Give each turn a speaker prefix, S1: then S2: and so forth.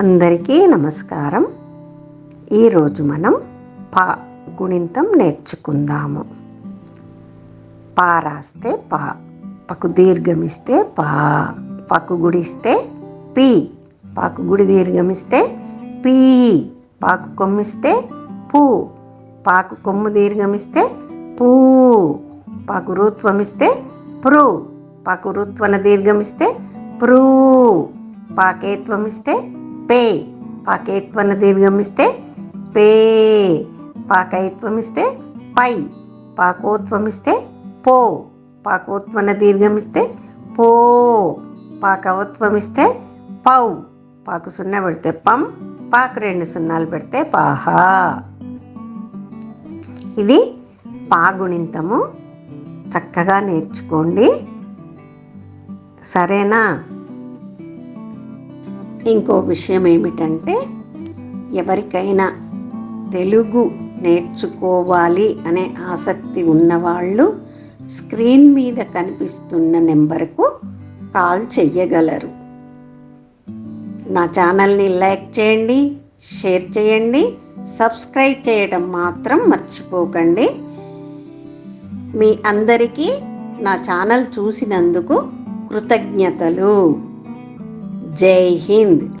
S1: అందరికీ నమస్కారం. ఈరోజు మనం పా గుణింతం నేర్చుకుందాము. పా రాస్తే పా పకు దీర్ఘమిస్తే పా పకు గుడిస్తే పి పాకు గుడి దీర్ఘమిస్తే పీ పాకు కొమ్మిస్తే పూ పాకు కొమ్ము దీర్ఘమిస్తే పూ పాకు రుత్వమిస్తే ప్రూ పాకు రుత్వన దీర్ఘమిస్తే ప్రూ పాకేత్వమిస్తే పే. పాకైత్వన దీర్ఘం ఇస్తే పే. పాకైత్వమిస్తే పై. పాకోత్వమిస్తే పో. పాకోత్వన దీర్ఘమిస్తే పో. పాకవత్వం ఇస్తే పౌ. పాకు సున్నా పెడితే పం. పాకు రెండు సున్నాలు పెడితే పాహా. ఇది పాగుణింతము. చక్కగా నేర్చుకోండి. సరేనా? ఇంకో విషయం ఏమిటంటే ఎవరికైనా తెలుగు నేర్చుకోవాలి అనే ఆసక్తి ఉన్నవాళ్ళు స్క్రీన్ మీద కనిపిస్తున్న నెంబర్కు కాల్ చెయ్యగలరు. నా ఛానల్ని లైక్ చేయండి షేర్ చేయండి సబ్స్క్రైబ్ చేయడం మాత్రం మర్చిపోకండి. మీ అందరికీ నా ఛానల్ చూసినందుకు కృతజ్ఞతలు. Jai Hind!